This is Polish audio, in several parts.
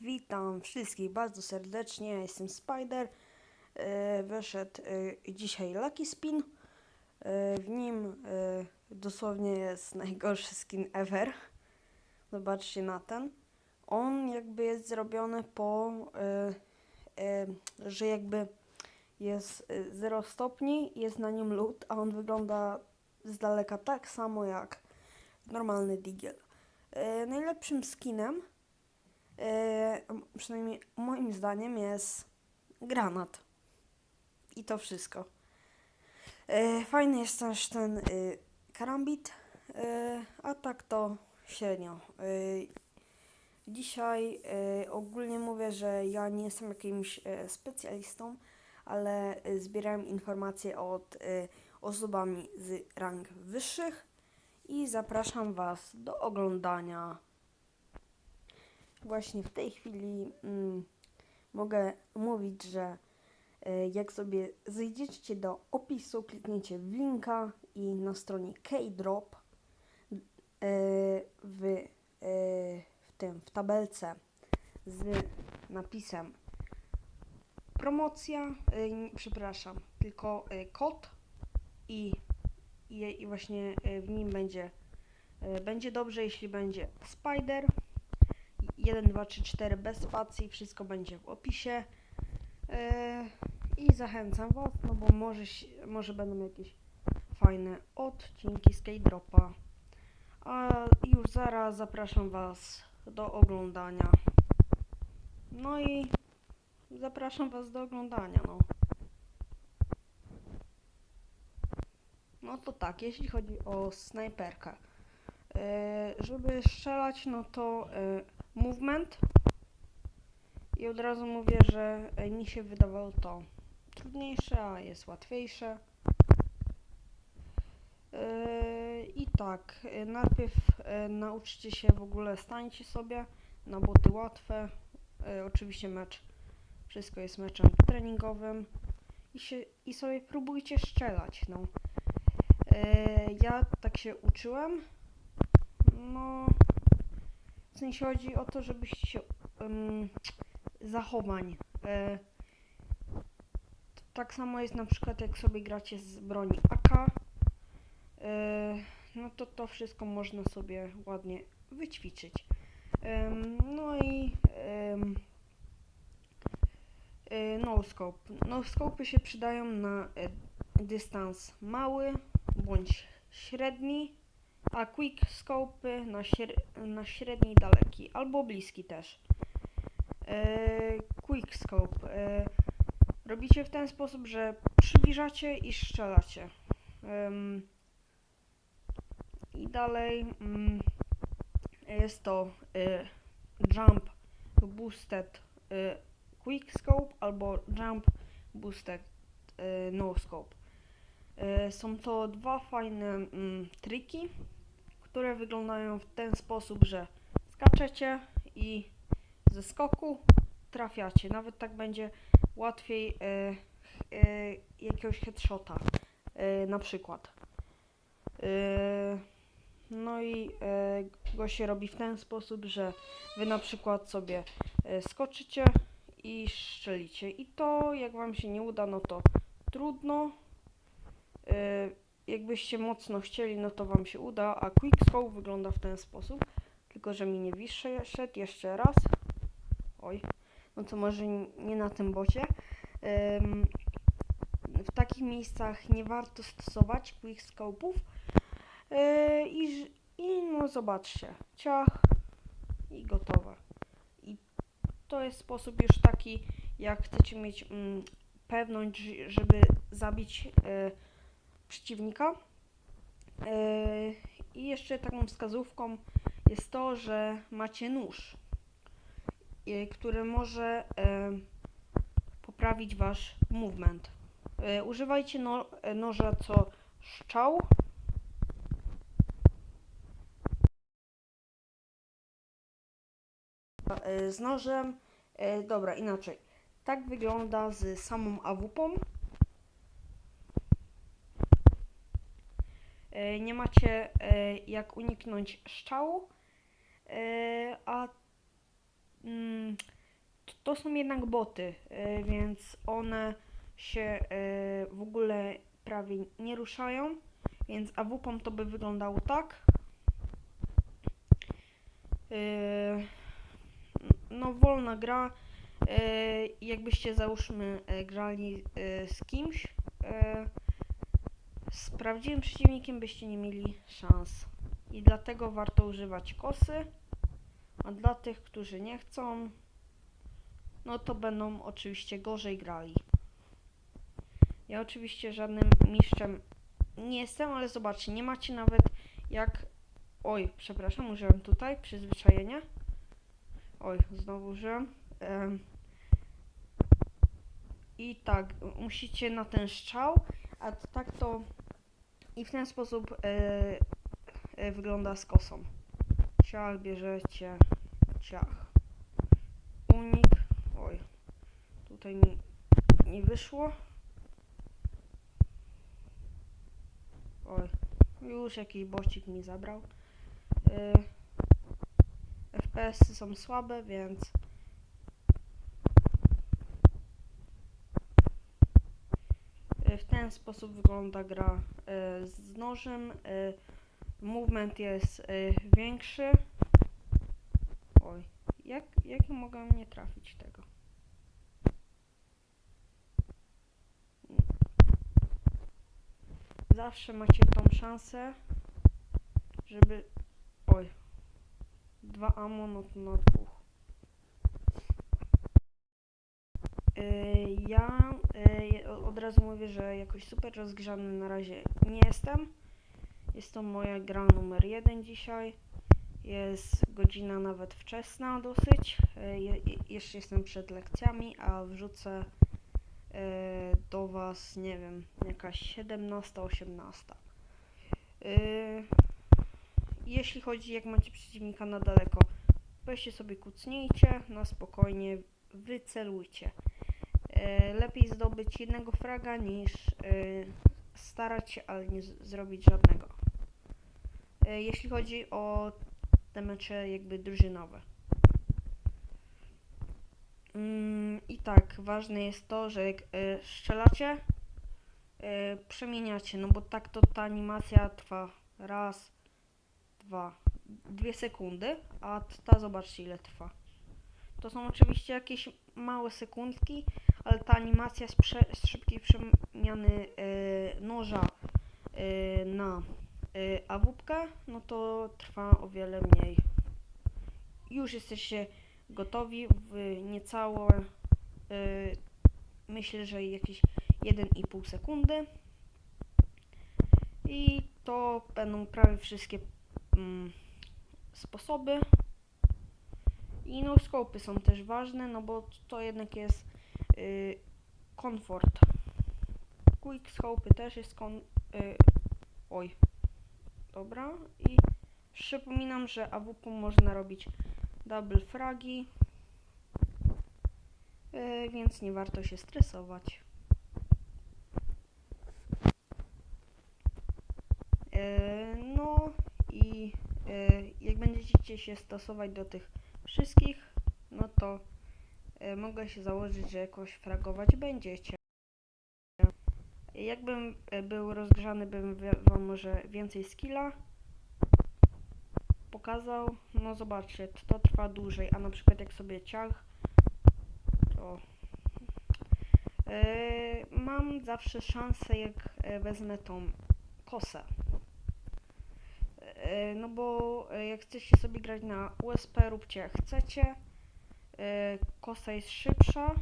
Witam wszystkich bardzo serdecznie, ja jestem Spider. E, Wyszedł e, dzisiaj Lucky Spin. E, W nim e, dosłownie jest najgorszy skin ever. Zobaczcie na ten. On jakby jest zrobiony po, że jakby jest e, 0 stopni, jest na nim lód, a on wygląda z daleka tak samo jak normalny Digiel. E, Najlepszym skinem przynajmniej moim zdaniem jest granat. I to wszystko. E, fajny jest też ten e, karambit, a tak to średnio. Dzisiaj ogólnie mówię, że ja nie jestem jakimś specjalistą, ale zbierałem informacje od osobami z rang wyższych i zapraszam Was do oglądania właśnie w tej chwili mm, mogę mówić, że e, jak sobie zejdziecie do opisu, klikniecie w linka i na stronie K-Drop e, w, e, w tym, w tabelce z napisem promocja, przepraszam, tylko kod i, i, właśnie w nim będzie będzie dobrze, jeśli będzie Spider 1, 2, 3, 4 bez spacji, wszystko będzie w opisie. Yy, I zachęcam Was, no bo może, może będą jakieś fajne odcinki z K-Dropa. A już zaraz zapraszam Was do oglądania. No i zapraszam Was do oglądania, no. No to tak, jeśli chodzi o snajperkę. Yy, żeby strzelać, no to yy, movement. I od razu mówię, że e, mi się wydawało to trudniejsze, a jest łatwiejsze. Yy, I tak, yy, najpierw nauczcie się w ogóle, stańcie sobie na boty łatwe. Oczywiście mecz, wszystko jest meczem treningowym. I, się, I sobie próbujcie strzelać, no. Ja tak się uczyłem. No, w sensie chodzi o to, żebyście się em, zachowań. E, tak samo jest na przykład jak sobie gracie z broni AK. E, no to to wszystko można sobie ładnie wyćwiczyć. No i e, no scope. No się przydają na e, dystans mały bądź średni a quick scope na, na średni daleki, albo bliski też. E, quick scope e, robicie w ten sposób, że przybliżacie i strzelacie. I dalej mm, jest to e, jump boosted quick scope albo jump boosted no scope. E, Są to dwa fajne mm, triki, które wyglądają w ten sposób, że skaczecie i ze skoku trafiacie. Nawet tak będzie łatwiej e, e, jakiegoś headshota e, na przykład. E, no i e, go się robi w ten sposób, że wy na przykład sobie e, skoczycie i strzelicie. I to jak wam się nie uda, no to trudno. E, jakbyście mocno chcieli, no to wam się uda, a quickscope wygląda w ten sposób, tylko że mi nie wyszedł jeszcze raz. Oj, no to może nie na tym bocie. W takich miejscach nie warto stosować quickscope'ów. E, i, ż- I no zobaczcie, ciach i gotowe. I to jest sposób już taki, jak chcecie mieć mm, pewność, żeby zabić e, przeciwnika. Yy, I jeszcze taką wskazówką jest to, że macie nóż, yy, który może yy, poprawić wasz movement. Używajcie no, noża co szczał. Z nożem, dobra, inaczej. Tak wygląda z samą awupą. Nie macie e, jak uniknąć strzału, e, a mm, to są jednak boty, e, więc one się e, w ogóle prawie nie ruszają, więc AWP to by wyglądało tak. E, no wolna gra, e, jakbyście załóżmy e, grali e, z kimś, e, z prawdziwym przeciwnikiem byście nie mieli szans. I dlatego warto używać kosy. A dla tych, którzy nie chcą, no to będą oczywiście gorzej grali. Ja oczywiście żadnym mistrzem nie jestem, ale zobaczcie, nie macie nawet jak... Oj, przepraszam, użyłem tutaj przyzwyczajenia. Oj, znowu użyłem. Em. I tak, musicie na ten strzał, a tak to... I w ten sposób e, e, wygląda z kosą. Ciach bierzecie, ciach. Unik. Oj, tutaj mi nie wyszło. Oj, już jakiś bocik mi zabrał. Y, FPS-y są słabe, więc w ten sposób wygląda gra y, z nożem. Y, movement jest y, większy. Oj, jak, jak ja mogę nie trafić tego? Zawsze macie tą szansę, żeby... Oj. Dwa ammo, na dwóch. Yy, ja yy, o- od razu mówię, że jakoś super rozgrzany na razie nie jestem. Jest to moja gra numer jeden dzisiaj. Jest godzina nawet wczesna dosyć. Je- jeszcze jestem przed lekcjami, a wrzucę do Was, nie wiem, jakaś 17, 18. Yy, jeśli chodzi, jak macie przeciwnika na daleko, weźcie sobie kucnijcie, na spokojnie wycelujcie. Yy, lepiej zdobyć jednego fraga niż yy, starać się, ale nie zrobić żadnego. Yy, jeśli chodzi o te mecze jakby drużynowe. Mm, I tak, ważne jest to, że jak strzelacie, przemieniacie, no bo tak to ta animacja trwa raz, dwa, dwie sekundy, a ta zobaczcie ile trwa. To są oczywiście jakieś małe sekundki, ale ta animacja z, prze, z szybkiej przemiany y, noża y, na y, awupkę, no to trwa o wiele mniej. Już jesteście gotowi w niecałe, myślę, że jakieś 1,5 sekundy. I to będą prawie wszystkie mm, sposoby. I no są też ważne, no bo to jednak jest y, komfort. Quick scope też jest kon... Y, oj. Dobra. I przypominam, że AWP można robić double fragi, yy, więc nie warto się stresować. Yy, no i yy, jak będziecie się stosować do tych wszystkich, no to yy, mogę się założyć, że jakoś fragować będziecie. Jakbym yy, był rozgrzany, bym wam może więcej skilla pokazał. No zobaczcie, to trwa dłużej, a na przykład jak sobie ciach, to yy, mam zawsze szansę, jak e, wezmę tą kosę. Yy, no bo e, jak chcecie sobie grać na USP, róbcie jak chcecie. Yy, kosa jest szybsza.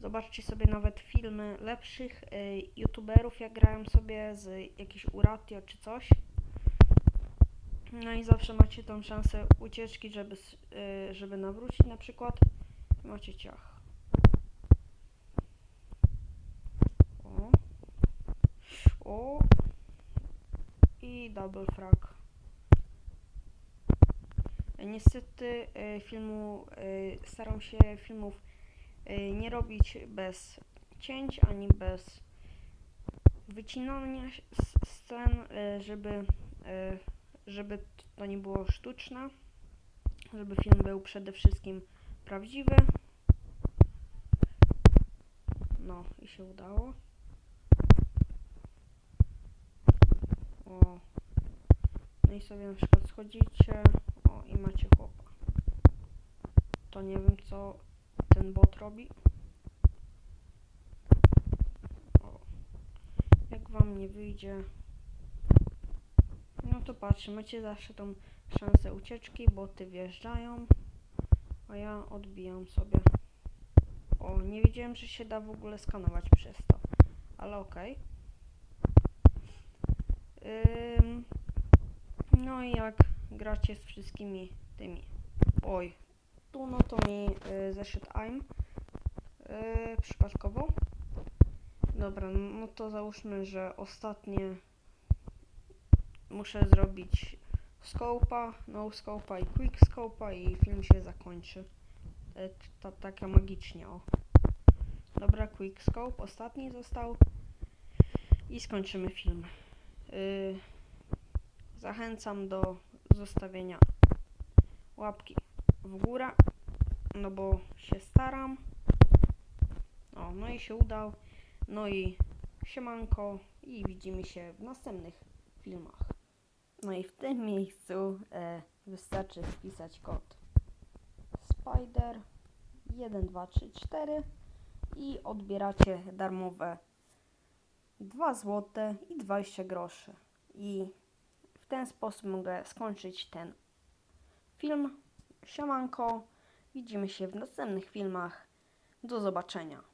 Zobaczcie sobie nawet filmy lepszych youtuberów, jak grają sobie z jakiejś Uratio czy coś. No i zawsze macie tą szansę ucieczki, żeby, żeby nawrócić na przykład. Macie ciach. O. O. Double frag. E, Niestety y, filmu, y, staram się filmów nie robić bez cięć, ani bez wycinania scen, żeby żeby to nie było sztuczne, żeby film był przede wszystkim prawdziwy. No i się udało. O. I sobie na przykład schodzicie. O i macie chłopa. To nie wiem co ten bot robi. O. Jak wam nie wyjdzie. No to patrzcie, macie zawsze tą szansę ucieczki, boty wjeżdżają, a ja odbijam sobie. O, nie wiedziałem, że się da w ogóle skanować przez to, ale okej. Ym, no i jak gracie z wszystkimi tymi. Oj, tu no to mi y, zeszedł aim y, przypadkowo. Dobra, no to załóżmy, że ostatnie muszę zrobić scope'a, no scope'a i quick scope'a i film się zakończy. E, ta, taka magicznie, o. Dobra, quick scope, ostatni został i skończymy film. Y, zachęcam do zostawienia łapki w górę, no bo się staram. O, no i się udał. No i siemanko i widzimy się w następnych filmach. No i w tym miejscu e, wystarczy wpisać kod Spider 1234 i odbieracie darmowe 2 zł i 20 groszy. I ten sposób mogę skończyć ten film. Siemanko, widzimy się w następnych filmach. Do zobaczenia.